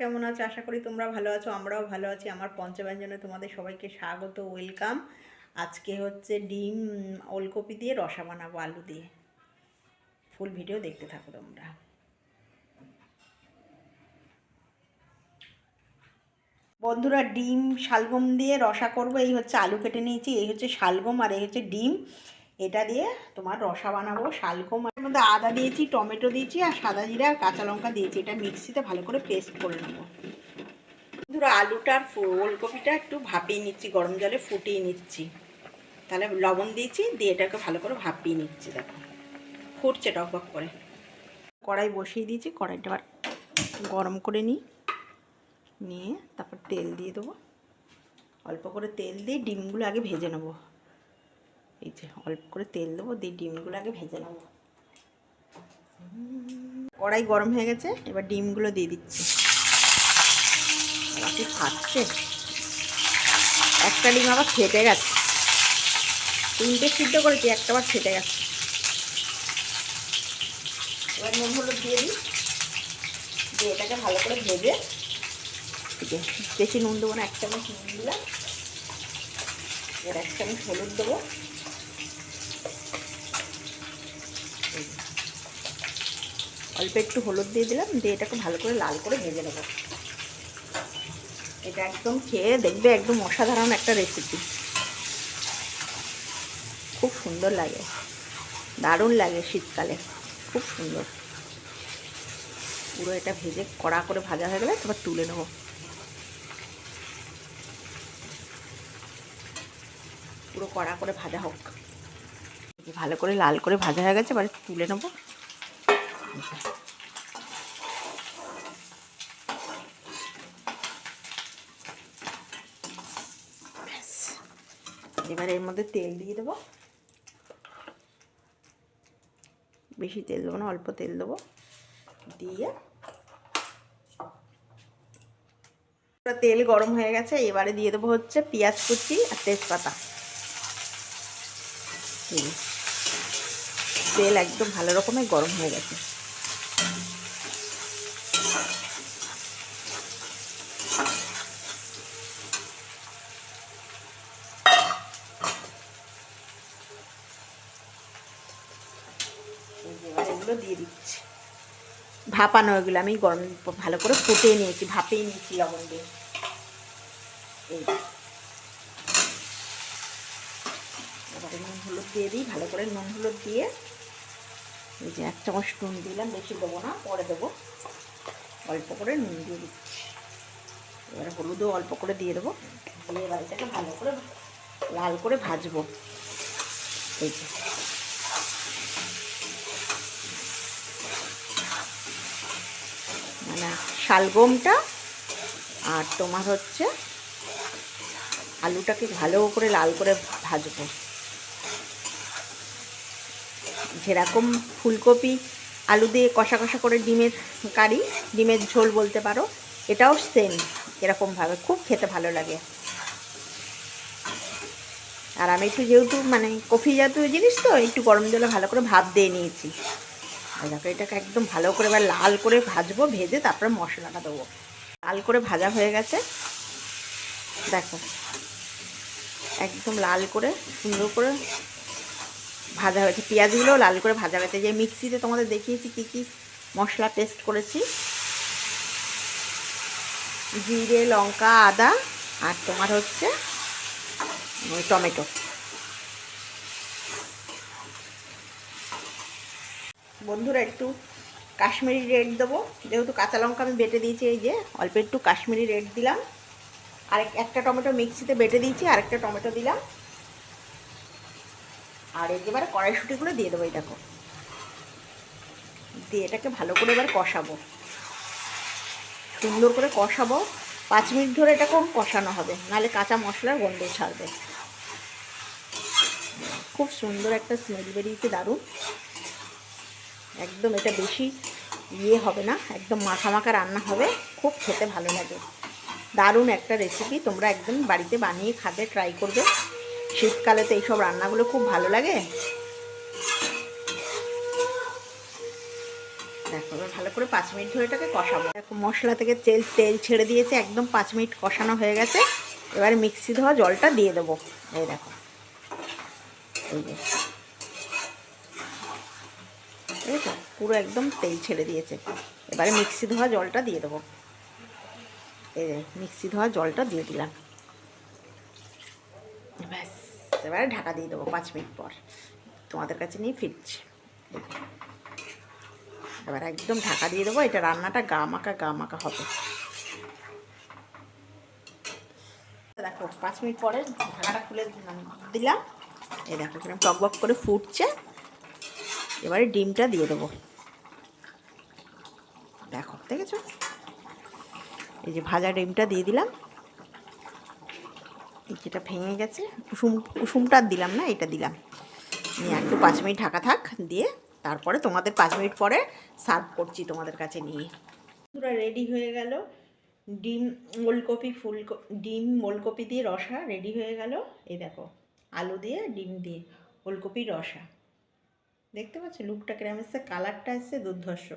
কেমন আছো? আশা করি তোমরা ভালো আছো, আমরাও ভালো আছি। আমার পঞ্চব্যঞ্জনে তোমাদের সবাইকে স্বাগত, ওয়েলকাম। আজকে হচ্ছে ডিম, ওলকপি দিয়ে, রসা বানাবো, আলু দিয়ে। ফুল ভিডিও দেখতে থাকো তোমরা। বন্ধুরা, ডিম, শালগম দিয়ে রসা করব। এই হচ্ছে আলু কেটে নিয়েছি, এই হচ্ছে শালগম আর এই হচ্ছে ডিম। এটা দিয়ে তোমার রসা বানাবো, শালগম মধ্যে আদা দিয়েছি, টমেটো দিয়েছি আর সাদা জিরা আর কাঁচা লঙ্কা দিয়েছি। এটা মিক্সিতে ভালো করে পেস্ট করে নেব। ধরো আলুটা আর ওলকপিটা একটু ভাপিয়ে নিচ্ছি, গরম জলে ফুটিয়ে নিচ্ছি। তাহলে লবণ দিয়েছি, দিয়ে এটাকে ভালো করে ভাপিয়ে নিচ্ছি, দেখো। ফুটছে টকবক করে। কড়াই বসিয়ে দিয়েছি, কড়াইটা আবার গরম করে নিই। নিয়ে তারপর তেল দিয়ে দেবো। অল্প করে তেল দিয়ে ডিমগুলো আগে ভেজে নেব। এই যে, অল্প করে তেল দেবো, দিয়ে ডিমগুলো আগে ভেজে নেব। কড়াই গরম হয়ে গেছে, এবার ডিমগুলো দিয়ে দিচ্ছি। বাকি ফাটছে একটা ডিম আবার ফেটে গেছে। তিনটে সিদ্ধ করেছি, একটা আবার ফেটে গেছে। এবার নুন হলুদ দিয়ে দিই। দিয়ে এটাকে ভালো করে ভেজে বেশি নুন দেবো না, এক চামচ নুন দিলাম। এবার এক চামচ হলুদ দেবো এই যে। অল্প একটু হলুদ দিয়ে দিলাম, দিয়ে এটাকে ভালো করে লাল করে ভেজে নেব। এটা একদম খেয়ে দেখবে একদম অসাধারণ একটা রেসিপি খুব সুন্দর লাগে। দারুণ লাগে শীতকালে। খুব সুন্দর। পুরো এটা ভেজে কড়া করে ভাজা হয়ে গেলে তারপর তুলে নেব। পুরো কড়া করে ভাজা হোক। ভালো করে লাল করে ভাজা হয়ে গেছে, এবার তুলে নেব। এবার এর মধ্যে তেল দিয়ে দেবো। বেশি তেল দেবো না, অল্প তেল দেবো। দিয়ে তেল গরম হয়ে গেছে, এবারে দিয়ে দেবো হচ্ছে পেঁয়াজ কুচি আর তেজপাতা। তেল একদম ভালো রকমের গরম হয়ে গেছে এই এগুলো দিয়ে দিচ্ছি। ভাপানো এগুলো আমি গরম ভালো করে ফুটিয়ে নিয়েছি, ভাপিয়ে নিয়েছি লবণ দিয়ে। এই। এবারে নুন হলুদ দিয়ে দিই, ভালো করে নুন হলুদ দিয়ে এই যে এক চামচ নুন দিলাম, বেশি দেবো না, পরে দেবো। অল্প করে নুন দিয়ে দিচ্ছি। এবারে হলুদও অল্প করে দিয়ে দেবো। দিয়ে এবার এটাকে ভালো করে লাল করে ভাজবো। এই যে। শালগমটা আর তোমার হচ্ছে আলুটাকে ভালো করে লাল করে ভাজবো। যেরকম ফুলকপি আলু দিয়ে কষা কষা করে ডিমের কারি, ডিমের ঝোল বলতে পারো, এটাও সেম এরকমভাবে, খুব খেতে ভালো লাগে। আর আমি একটু যেহেতু মানে কফি জাতীয় জিনিস তো, একটু গরম জলে ভালো করে ভাপ দিয়ে নিয়েছি। দেখো, এটাকে একদম ভালো করে এবার লাল করে ভাজবো, ভেজে তারপরে মশলাটা দেবো। লাল করে ভাজা হয়ে গেছে। দেখো, একদম লাল করে সুন্দর করে ভাজা হয়েছে। পেঁয়াজগুলোও লাল করে ভাজা হয়েছে। যে মিক্সিতে তোমাদের দেখিয়েছি কী কী মশলা পেস্ট করেছি। জিরে, লঙ্কা, আদা আর তোমার হচ্ছে টমেটো। বন্ধুরা একটু কাশ্মীরি রেড দেবো। যেহেতু কাঁচা লঙ্কা আমি বেটে দিয়েছি, এই যে অল্প একটু কাশ্মীরি রেড দিলাম। আর একটা টমেটো মিক্সিতে বেটে দিয়েছি আরেকটা টমেটো দিলাম। আর এবারে কড়াইশুটিগুলো দিয়ে দেবো দেখো। দিয়ে এটাকে ভালো করে এবার কষাবো। সুন্দর করে কষাবো। পাঁচ মিনিট ধরে এটা কম কষানো হবে, নাহলে কাঁচা মশলার গন্ধ ছাড়বে। খুব সুন্দর একটা স্মেল বেরিয়েছে, দারুণ। একদম এটা বেশি ইয়ে হবে না, একদম মাখা মাখা রান্না হবে, খুব খেতে ভালো লাগে। দারুণ একটা রেসিপি তোমরা একদম বাড়িতে বানিয়ে খাবে ট্রাই করবে। শীতকালে তো এইসব রান্নাগুলো খুব ভালো লাগে। দেখো, এবার ভালো করে পাঁচ মিনিট ধরে এটাকে কষাবো। দেখো, মশলা থেকে তেল তেল ছেড়ে দিয়েছে, একদম পাঁচ মিনিট কষানো হয়ে গেছে। এবার মিক্সি ধোয়া জলটা দিয়ে দেবো। এই দেখো। এই তো, পুরো একদম তেল ছেড়ে দিয়েছে। এবারে মিক্সি ধোয়া জলটা দিয়ে দেবো। এই যে, মিক্সি ধোয়া জলটা দিয়ে দিলাম। ব্যাস, এবারে ঢাকা দিয়ে দেবো পাঁচ মিনিট পর। তোমাদের কাছে নিয়ে ফিরছি। এবার একদম ঢাকা দিয়ে দেবো, এটা রান্নাটা গা মাখা গা মাখা হবে। দেখো, পাঁচ মিনিট পরে ঢাকাটা খুলে দিলাম। এই দেখো কীরকম টকবক করে ফুটছে। এবারে ডিমটা দিয়ে দেবো। দেখো, দেখেছ? এই যে ভাজা ডিমটা দিয়ে দিলাম। যেটা ভেঙে গেছে, কুসুম, কুসুমটা দিলাম না, এটা দিলাম। নিয়ে একটু পাঁচ মিনিট ঢাকা থাক, দিয়ে তারপরে তোমাদের পাঁচ মিনিট পরে সার্ভ করছি তোমাদের কাছে নিয়ে। পুরো রেডি হয়ে গেল। ডিম, ওলকপি ফুল ডিম, ওলকপি দিয়ে রসা রেডি হয়ে গেল। এই দেখো, আলু দিয়ে, ডিম দিয়ে ওলকপির রসা। দেখতে পাচ্ছ? লুকটা কিরম এসছে? কালারটা এসছে দুর্ধর্ষ।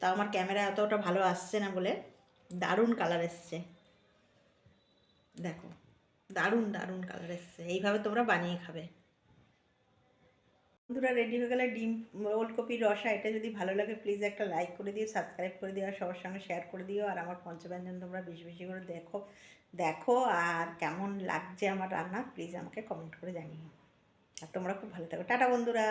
তাও আমার ক্যামেরা অতটা ভালো আসছে না বলে দারুণ কালার এসছে। দেখো, দারুণ দারুণ কালার এসছে। এইভাবে তোমরা বানিয়ে খাবে। বন্ধুরা রেডি হয়ে গেলে ডিম ওলকপির রসা, এটা যদি ভালো লাগে প্লিজ একটা লাইক করে দিও সাবস্ক্রাইব করে দিও, আর সবার সঙ্গে শেয়ার করে দিও, আর আমার পঞ্চব্যঞ্জন তোমরা বেশি বেশি করে দেখো দেখো, আর কেমন লাগছে আমার রান্না প্লিজ আমাকে কমেন্ট করে জানিও। আর তোমরা খুব ভালো থাকো টাটা বন্ধুরা